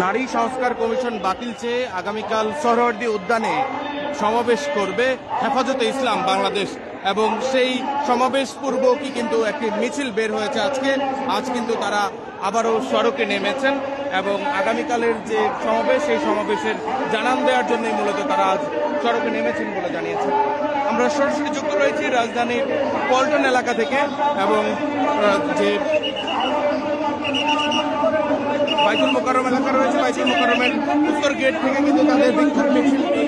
নারী সংস্কার কমিশন বাতিল চেয়ে আগামীকাল সরোয়ার্দী উদ্যানে সমাবেশ করবে হেফাজতে ইসলাম বাংলাদেশ। এবং সেই সমাবেশ পূর্বকই কিন্তু একটি মিছিল বের হয়েছে আজকে। আজ কিন্তু তারা আবারও সড়কে নেমেছেন এবং আগামীকালের যে সমাবেশ, সেই সমাবেশের জানান দেওয়ার জন্যই মূলত তারা আজ সড়কে নেমেছেন বলে জানিয়েছেন। আমরা সরাসরি যুক্ত রয়েছি রাজধানীর পল্টন এলাকা থেকে এবং যে বাইতুল মোকারম এলাকা রয়েছে বাইতুল মোকারমের উত্তর গেট থেকে কিন্তু তাদের বিক্ষোভ মিছিলটি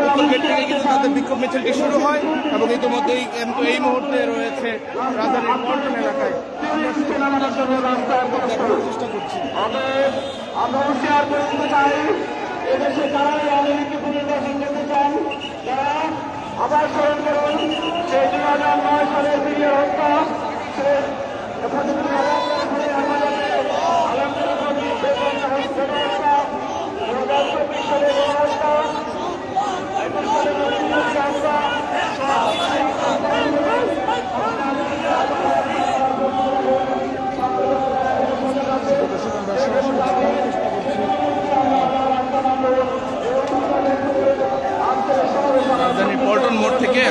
উত্তর গেট থেকে কিন্তু তাদের বিক্ষোভ মিছিলটি শুরু হয় এবং ইতিমধ্যেই এই মুহূর্তে রয়েছে রাজধানীর পল্টন এলাকায় চেষ্টা করছি আমরা শেয়ার করে দিতে চাই এদেশে কারা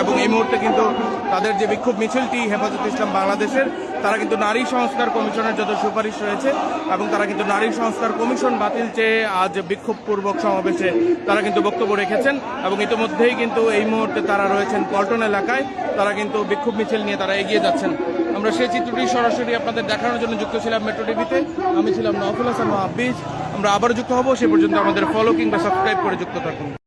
এবং এই মুহূর্তে কিন্তু তাদের যে বিক্ষোভ মিছিলটি হেফাজত ইসলাম বাংলাদেশের, তারা কিন্তু নারী সংস্কার কমিশনের যত সুপারিশ রয়েছে এবং তারা কিন্তু নারী সংস্কার কমিশন বাতিল চেয়ে আজ বিক্ষোভপূর্বক সমাবেশে তারা কিন্তু বক্তব্য রেখেছেন এবং ইতিমধ্যেই কিন্তু এই মুহূর্তে তারা রয়েছেন পল্টন এলাকায়। তারা কিন্তু বিক্ষোভ মিছিল নিয়ে তারা এগিয়ে যাচ্ছেন। আমরা সেই চিত্রটি সরাসরি আপনাদের দেখানোর জন্য যুক্ত ছিলাম মেট্রো টিভিতে আমি ছিলাম নফুল হাসান মাহবিজ আমরা আবারও যুক্ত হব, সে পর্যন্ত আমাদের ফলো কিংবা সাবস্ক্রাইব করে যুক্ত থাকুন।